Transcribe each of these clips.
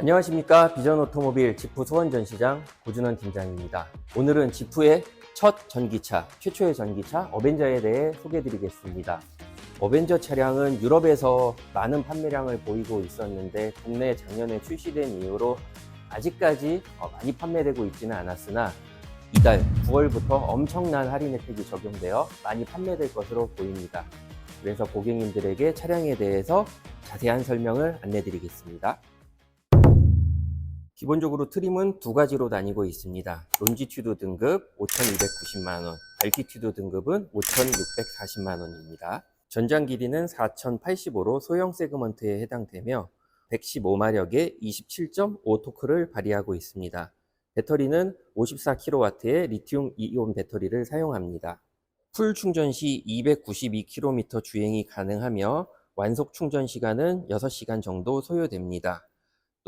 안녕하십니까 비전 오토모빌 지프 소원 전시장 고준원 팀장입니다. 오늘은 지프의 첫 전기차, 최초의 전기차 어벤져에 대해 소개해드리겠습니다. 어벤져 차량은 유럽에서 많은 판매량을 보이고 있었는데 국내에 작년에 출시된 이후로 아직까지 어, 많이 판매되고 있지는 않았으나 이달 9월부터 엄청난 할인 혜택이 적용되어 많이 판매될 것으로 보입니다. 그래서 고객님들에게 차량에 대해서 자세한 설명을 안내드리겠습니다. 기본적으로 트림은 두 가지로 나뉘고 있습니다. 론지튜드 등급 5,290만원, 알티튜드 등급은 5,640만원입니다. 전장 길이는 4,085로 소형 세그먼트에 해당되며 115마력의 27.5 토크를 발휘하고 있습니다. 배터리는 54kW의 리튬 이온 배터리를 사용합니다. 풀 충전 시 292km 주행이 가능하며 완속 충전 시간은 6시간 정도 소요됩니다.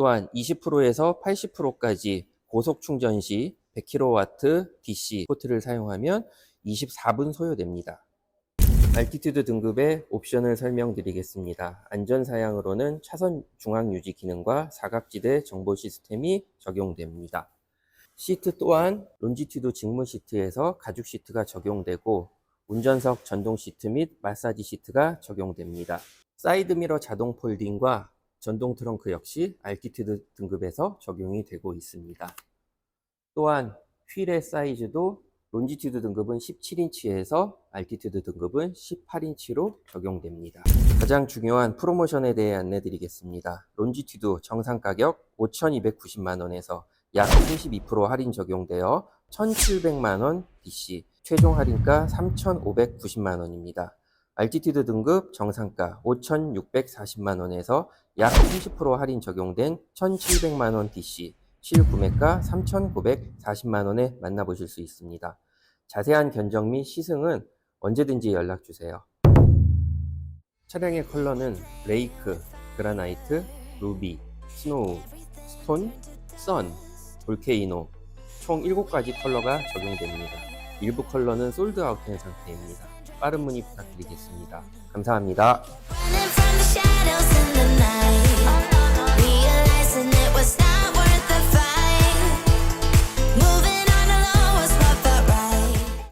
또한 20%에서 80%까지 고속 충전 시 100kW DC 포트를 사용하면 24분 소요됩니다. 알티튜드 등급의 옵션을 설명드리겠습니다. 안전사양으로는 차선 중앙 유지 기능과 사각지대 정보 시스템이 적용됩니다. 시트 또한 론지튜드 직무 시트에서 가죽 시트가 적용되고 운전석 전동 시트 및 마사지 시트가 적용됩니다. 사이드 미러 자동 폴딩과 전동 트렁크 역시 알티튜드 등급에서 적용이 되고 있습니다. 또한 휠의 사이즈도 론지튜드 등급은 17인치에서 알티튜드 등급은 18인치로 적용됩니다. 가장 중요한 프로모션에 대해 안내드리겠습니다. 론지튜드 정상 가격 5,290만원에서 약 32% 할인 적용되어 1,700만원 DC, 최종 할인가 3,590만원입니다. 알티튜드 등급 정상가 5,640만 원에서 약 30% 할인 적용된 1,700만 원 DC, 실구매가 3,940만 원에 만나보실 수 있습니다. 자세한 견적 및 시승은 언제든지 연락 주세요. 차량의 컬러는 레이크, 그라나이트, 루비, 스노우, 스톤, 선, 볼케이노 총 7가지 컬러가 적용됩니다. 일부 컬러는 솔드아웃된 상태입니다. 빠른 문의 부탁드리겠습니다. 감사합니다.